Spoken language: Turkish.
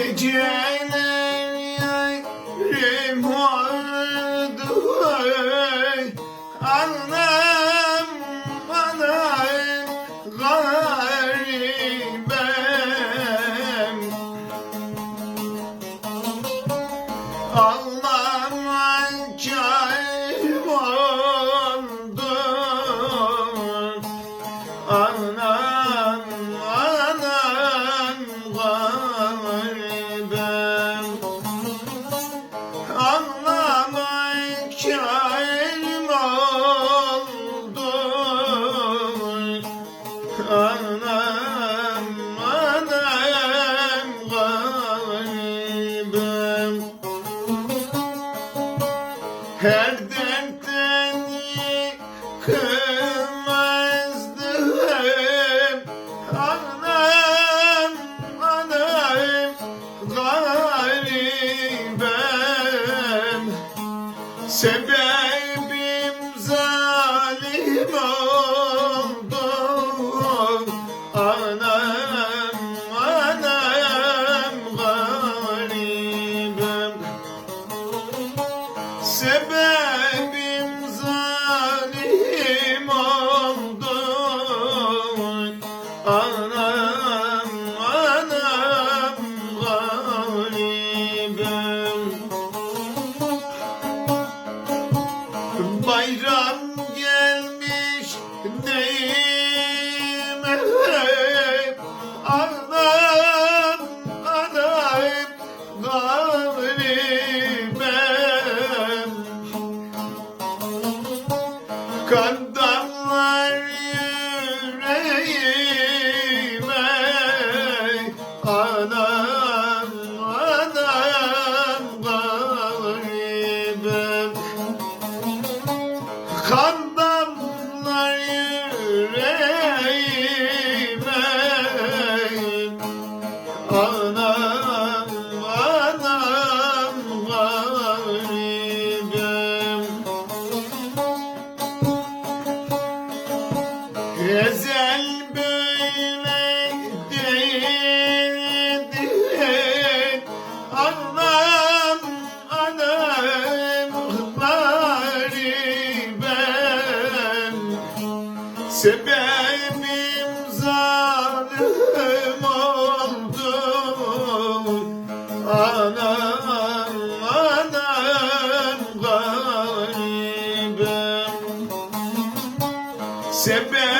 Geceler yarım oldu Annem anam garibem. Allah'ım kârim oldu. Anam Her dertten yıkılmazdım Sebebim zalim oldu Anam anam garibim Bayram Ezel böyle değildi Anam anam garibim Sebebim zalim oldu Anam anam garibim. Sebebim